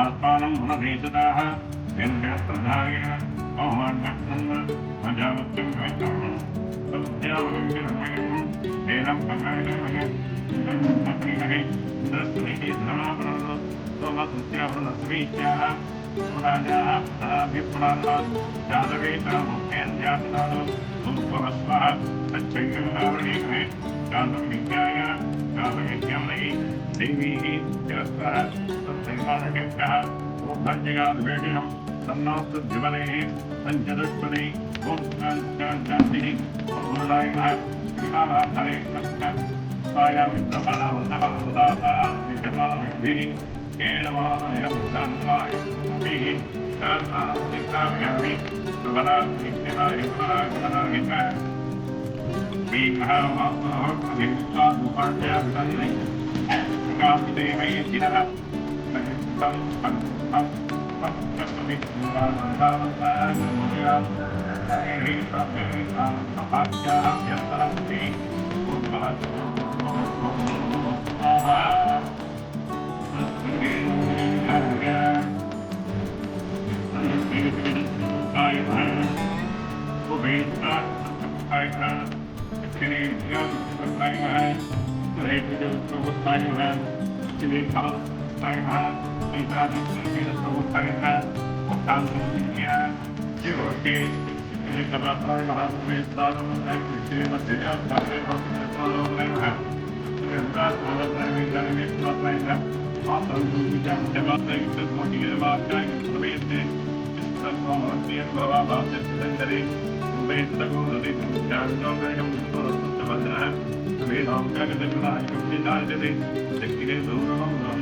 आत्मानं गुणभीषताः व्यङ्गप्रधायेन मौमान्मत्सन्न मजावत्यं गमितामः समुद्यावगम्यमयम् तेनं पकायमय सन्मत्रिमहे इन्द्रस्तुनिः धनाभरणं सोमसुत्याभरणसमीत्याः पुराजाः पुराभिप्राणात् जातवेतामुखेन जातनादो उत्पवस्वः तच्छैवणावरणीमहे जातविद्याय जातविद्यामयी देवीः तिरस्वः संसारकेभ्यः क्रोधज्ञात् वेटिनं तन्नास्तु ज्वलैः सञ्चदश्वनै गोत्रान्तिः गुरुणायः श्रीकालाधरे सायामित्रबलवन्दवन्दाताभिः केणवानयमुदान्वायभिः कर्णाभिः सुबलाभिः भीमः वामः अभिस्वादुपाठ्या विदन्नै प्रकाशदेवैः I have to leave house. I have. दूसरा था काम किया ये होके ये कर रहा था भारत में सालों में पिछले बच्चे और सारे बच्चे तो लोग नहीं हैं रात भारत में भी जाने में पूरा नहीं था आप सब लोग जब जब आप एक से मोटी के बाद जाएँगे सुबह से सब मोहम्मदी बाबा बाप से पसंद करें सुबह तक वो नदी जान जाओगे हम उसको रस्तों से बच रहे हैं सुबह हम क्या करते हैं आज कुछ डाल देते लेकिन दूर हम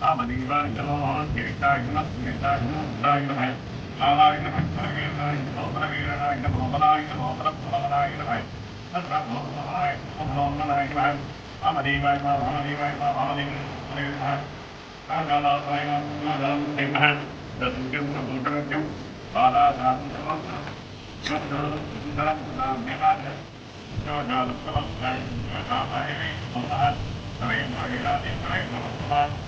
あまり言われても、切りたいな、切りたいな、大のへ。あらいのへ、それげない、それげない、でもまない、でもまだまだないのへ。だからもうまない、もうまないのへ。あまり言われても、あまり言われても、あまり言われても、あららさいが、まだんでまへ。だすけんのぼたらきょん、ばらさんでまんな。ちょっと、だんだんでまへ。ちょうど、そのさい、ちょうど、あいみ、そんな、それもいられないのまん。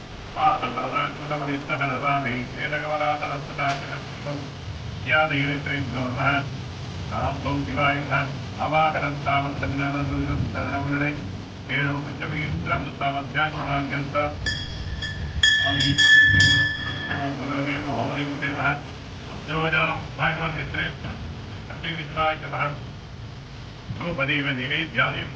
பாசத்தமனித்தகதசாமி சேதகமராதரத்ததாச்சகம் யாதகிரித்தைந்தோம நாம் தோம் சிவாயுதான் அவாகரம் தாமத் தன்னானதுரம் தனவனை ஏழோ பச்சமியும் தாமத்தாமத் தியானம் கந்தா பதேவ நிவேத்யாதியம்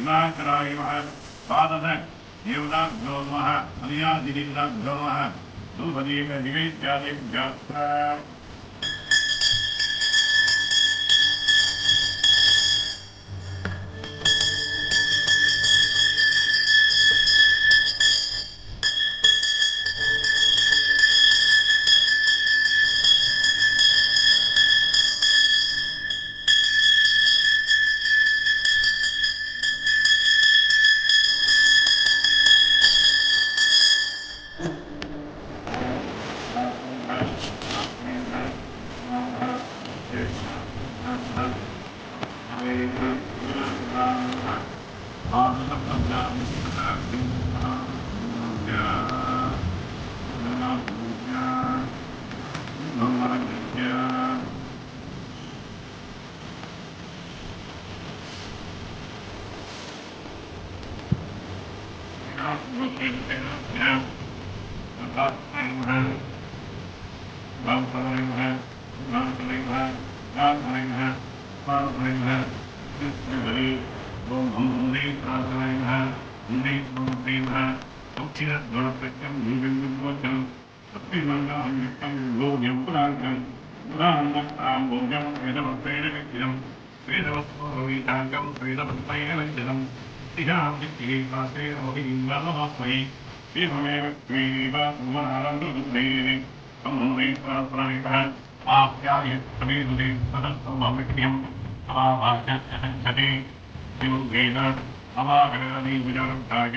इमाकरायिमः द्वादश देवताभ्यो नमः अन्यादिदेवताभ्यो नमः धूपदीपदिगैत्यादिभ्यः च गुणप्रत्यं गुणगुणोजम् अप्पिमङ्गाहङ्गं योग्यं पुराङ्गं पुराङ्गं भोग्यं वेदवत्वेदविद्यं वेदवत्ववीताङ्गं वेदवत्वैरविद्यम् तिहां चित्तिः पासे रोहिणीं वदमात्मये एवमेव त्वेव सुमनारन्दुदुर्देवे अमुने परप्रणितः आप्याय समेदुदे सदत्वमविक्रियम् आवाचते योगेन अवागरणी विजरब्धाय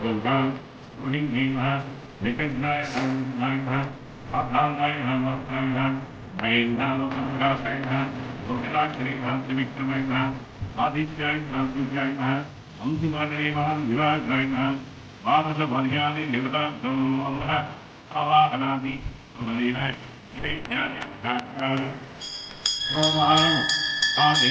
उन्हीं में वहाँ निकट नाय नाय वहाँ अब नाम नाय हम अब नाम वहाँ मैं नाम अब का सही वहाँ भोगला करी वहाँ त्रिविक्र में वहाँ आदित्याय वहाँ दूजाय वहाँ अंतिमाने वहाँ विवाह गाय वहाँ मानस भल्याने निर्दा दोनों अवाहनादि तुम्हारी है ओम आदि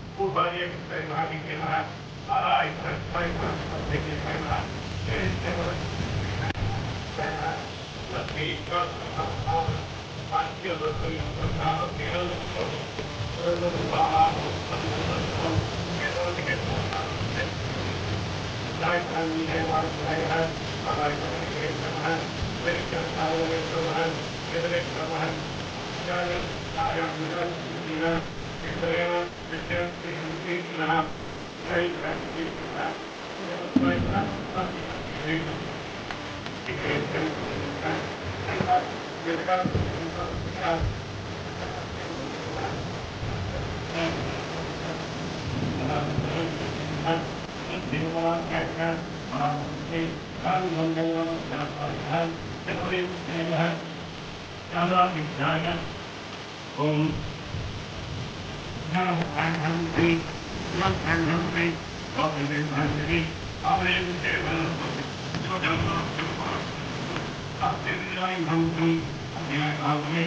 kubalje prenavigila, a i pred pojma digitela, čestila, pena, latika, Matkılı kıyımda bir Thank you. विषयों के उनके खिलाफ कई राज्य के खिलाफ Um... Bhagavati, Vakandamri, Bhagavati, Avayamadevati, Sudhamapurvati, Abhivayamamri, Abhivayamamri,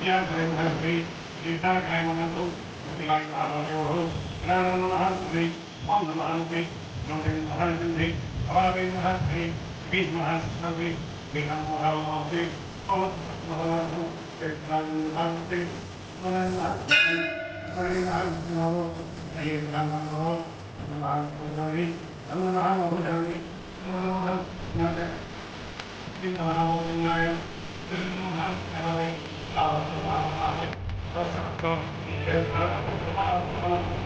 Abhivayamamri, Siddhakayamamri, Abhivayamamri, Pranamahantri, Vandamahantri, Nandamahantri, Avavimahantri, Vidmahantri, Vidamahantri, Avavimahantri, Vidmahantri, Vidmahantri, Vidmahantri, 우리가 너무 배신당하고 너무나 고생이 너무나 고생이 너무나 나한테 너무나 고생이 너무나 고생이 나와서 나와서 이제 나와서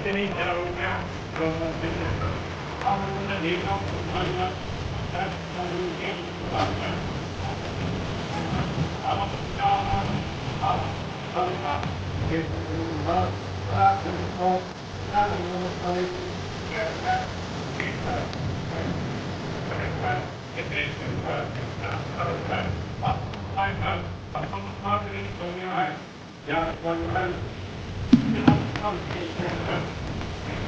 Thank you. Yeah, one, one, one, one,